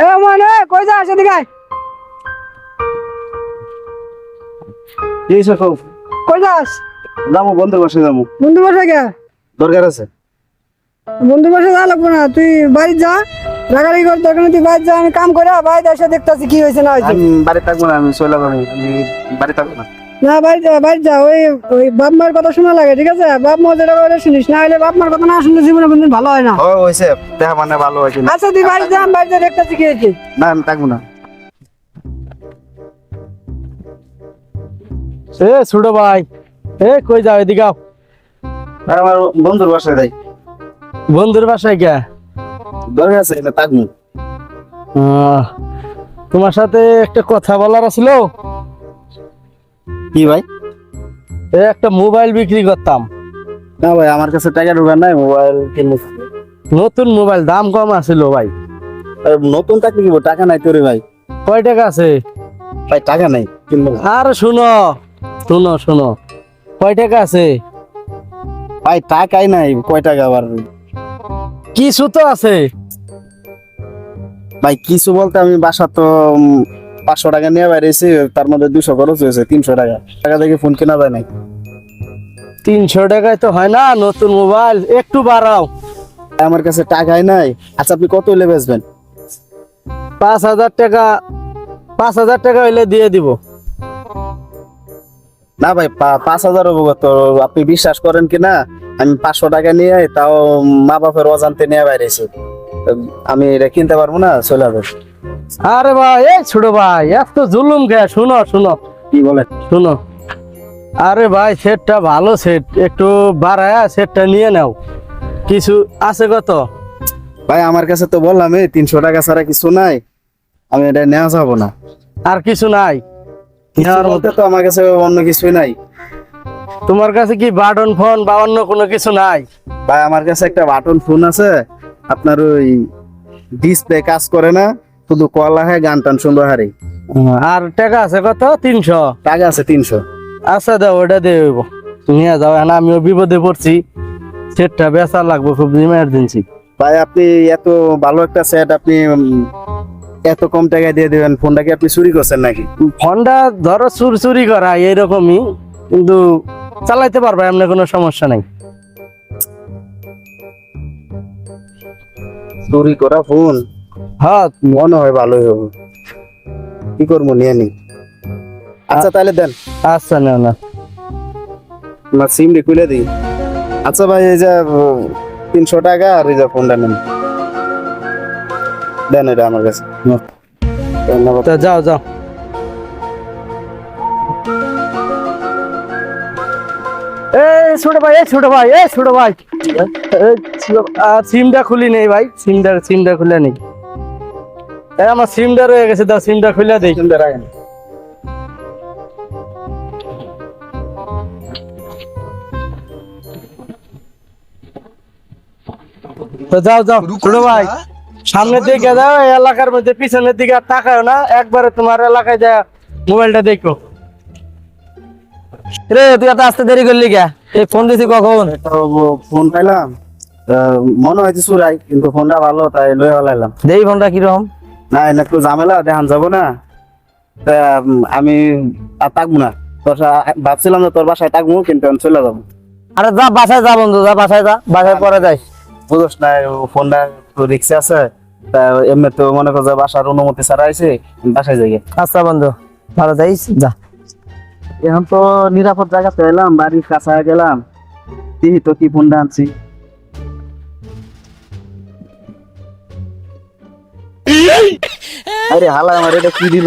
এ কই যাস এদিকে আয়। কি হয়েছে কও কই যাস? যাব বন্ধু বসে যাব বন্ধু বসে গে দরকার আছে। বন্ধু বসে যা লাগবো না তুই বাড়ি যা রাগারাগি করতে দরকার তুই বাড়ি যা আমি কাম করে বাড়িতে এসে দেখতেছি কি হয়েছে না হয়েছে বাড়ি থাকব না আমি চলে যাব আমি বাড়ি থাকব না। না বাড়ি যা বাড়ি যা ওই ওই বাপ মার কথা শোনা লাগে ঠিক আছে? বাপ মা যেটা করে শুনিস না হলে বাপ মার কথা না শুনলে জীবনে কোনদিন ভালো হয় না। ও দেখা মানে ভালো হয়েছে আচ্ছা তুই বাড়ি যা আমি বাড়িতে দেখতেছি কি হয়েছে না আমি থাকব না। এ ছোট ভাই এ কই যাও এদিকে আও। আমার বন্ধুর বাসায় যাই। বন্ধুর বাসায় কে? দরকার আছে থাকব। আহ, তোমার সাথে একটা কথা বলার ছিল কি ভাই? এ একটা মোবাইল বিক্রি করতাম। না ভাই আমার কাছে টাকা ঢোকার নাই মোবাইল কিনবো। নতুন মোবাইল দাম কম আছিল ভাই। আর নতুন টাকা কিনবো টাকা নাই তোরে ভাই। কয় টাকা আছে? ভাই টাকা নাই কিনবো আর শুনো শুনো শুনো কয় টাকা আছে? ভাই টাকাই নাই কয় টাকা আবার? কিছু তো আছে। ভাই কিছু বলতে আমি বাসা তো পাঁচশো টাকা নিয়ে বাইরেছি তার মধ্যে দুশো খরচ হয়েছে তিনশো টাকা। টাকা থেকে ফোন কেনা যায় নাই। তিনশো টাকায় তো হয় না নতুন মোবাইল একটু বাড়াও। আমার কাছে টাকাই নাই। আচ্ছা আপনি কত হলে বেচবেন? পাঁচ হাজার টাকা পাঁচ হাজার টাকা হইলে দিয়ে দিব। না ভাই পাঁচ হাজার হব কত? আপনি বিশ্বাস করেন কি না? আমি পাঁচশো টাকা নিয়ে তাও মা বাপের অজান্তে নিয়ে বাইরেছি আমি এটা কিনতে পারব না চলে যাবে। আরে ভাই এই ছোট ভাই এত জুলুম কে? শুনো শুনো। কি বলে? শুনো। আরে ভাই সেটটা ভালো সেট। একটু বাড়ায় সেটটা নিয়ে নাও। কিছু আছে কত? ভাই আমার কাছে তো বললাম এই তিনশো টাকা ছাড়া কিছু নাই। আমি এটা নেওয়া যাব না। আর কিছু নাই? নেওয়ার তো আমার কাছে অন্য কিছুই নাই। তোমার কাছে কি বাটন ফোন বা অন্য কোনো কিছু নাই? ভাই আমার কাছে একটা বাটন ফোন আছে। আপনার ওই ডিসপ্লে কাজ করে না। শুধু কল আহে গান টান সুন্দর হারে। আর টাকা আছে কত? তিনশো। টাকা আছে তিনশো। আচ্ছা দাও ওটা দিয়ে হইব। নিয়ে যাও এখন আমিও বিপদে পড়ছি। সেটটা বেচা লাগবে খুব ইমার্জেন্সি ভাই আপনি এত ভালো একটা সেট আপনি এত কম টাকায় দিয়ে দেবেন। ফোনটা কি আপনি চুরি করছেন নাকি? ফোনটা ধরো চুর চুরি করা এইরকমই। কিন্তু চালাইতে পারবে এমনি কোনো সমস্যা নাই। চুরি করা ফোন? হ্যাঁ মনে হয় ভালোই হবে। কি করব নিয়ে নি। আচ্ছা তাহলে দেন। আচ্ছা না না। আমার সিমটি খুলে দিই। আচ্ছা ভাই এই যে তিনশো টাকা আর এই যে ফোনটা নেন। দেন এটা আমার কাছে। ধন্যবাদ। যাও যাও। এই ছোট ভাই এই ছোট ভাই এই ছোট ভাই। আর সিমটা খুলি নেই ভাই। সিমটা সিমটা খুলে নেই। আমার সিমটা রয়ে গেছে সিমটা খুলে দেই। রাখেন। তো যাও যাও ছোট ভাই সামনের দিকে যাও এই এলাকার মধ্যে পিছনের দিকে আর তাকাও না একবারে তোমার এলাকায় যা মোবাইলটা দেখো। রে তুই এত আসতে দেরি করলি কে? এই ফোন দিছি কখন? ফোন পাইলাম। তা মনে হয়েছে চুরাই কিন্তু ফোনটা ভালো তাই লয়ে হলাইলাম দেই ফোনটা কীরকম? না এনে একটু ঝামেলা দেখান যাব না। তা আমি আর থাকব না। তোর ভাবছিলাম যে তোর বাসায় থাকব কিন্তু আমি চলে যাব। আরে যা বাসায় যা বন্ধু যা বাসায় যা বাসায় পরে যাইস। বুঝোস না ফোনটা তো রিক্সে আছে তা এমনি তো মনে কর যে বাসার অনুমতি ছাড়া আইছে বাসায় যাই আচ্ছা বন্ধু ভালো যাইস যা। এখন তো নিরাপদ জায়গাতে এলাম বাড়ির কাছে গেলাম। তো কি ফোনটা আনছি। আরে হালা আমার এটা কি দিল?